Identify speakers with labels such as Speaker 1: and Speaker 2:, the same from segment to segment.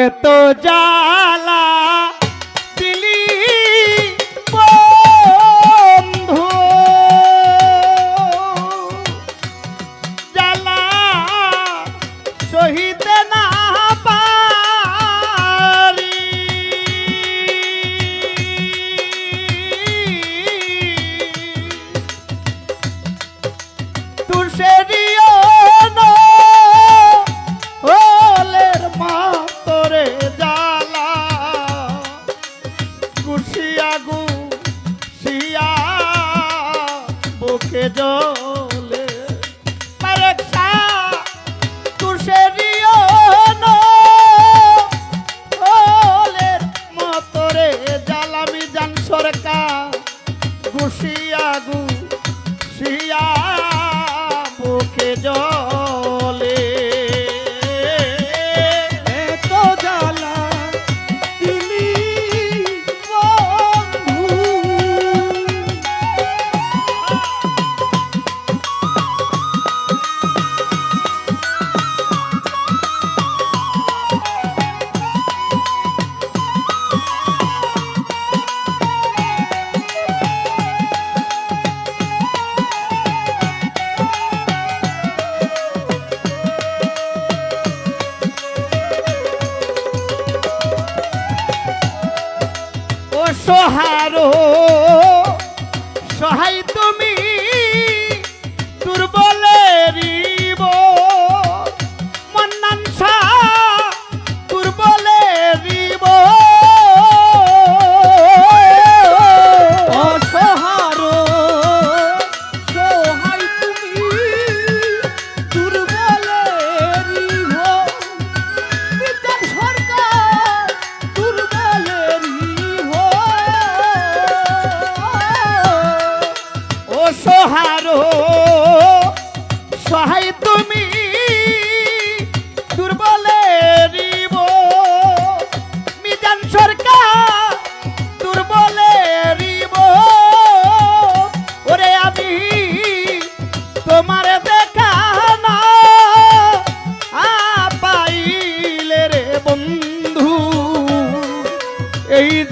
Speaker 1: এত জ্বালা দিলি বন্ধু। জ্বালা শহীদ না পারি। তুষেরি থাকে জলে। পরীক্ষা তুষেরিও হলের মতরে জ্বালামি যান সরকার। ঘুষিয়া ঘুষিয়া বুকে জল। সোহারো সহায় তুমি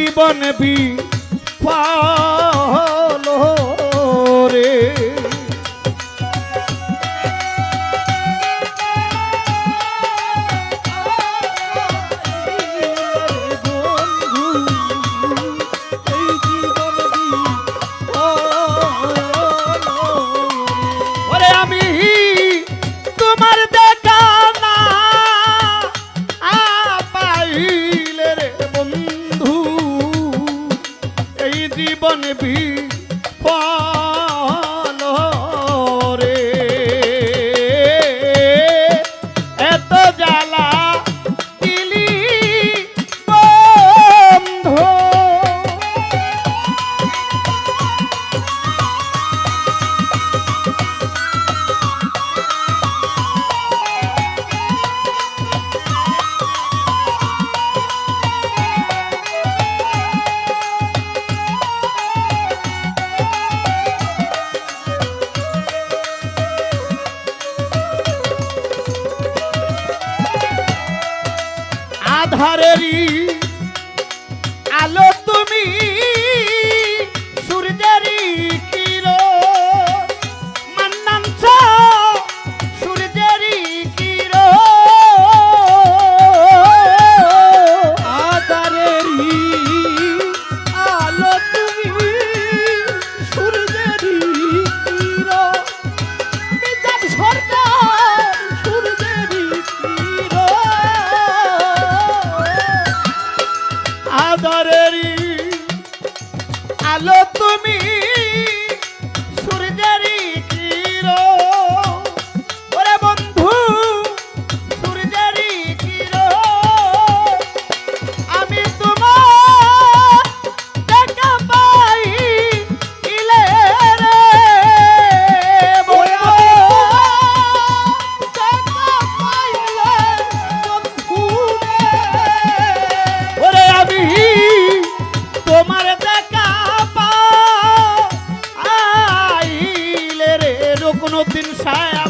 Speaker 1: জীবন বি পা জীবন বিপদ ধারেরি আলো তুমি। মতিন সাহেব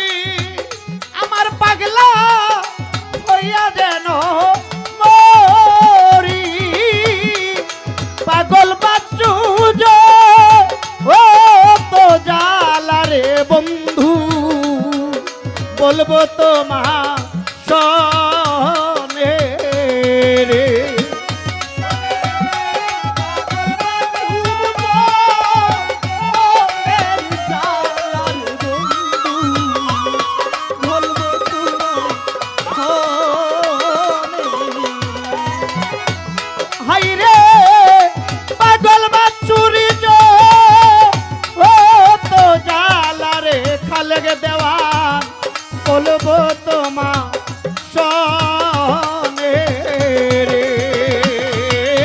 Speaker 1: পাগলা হইয়া তো জালারে বন্ধু। বলব তোমা সব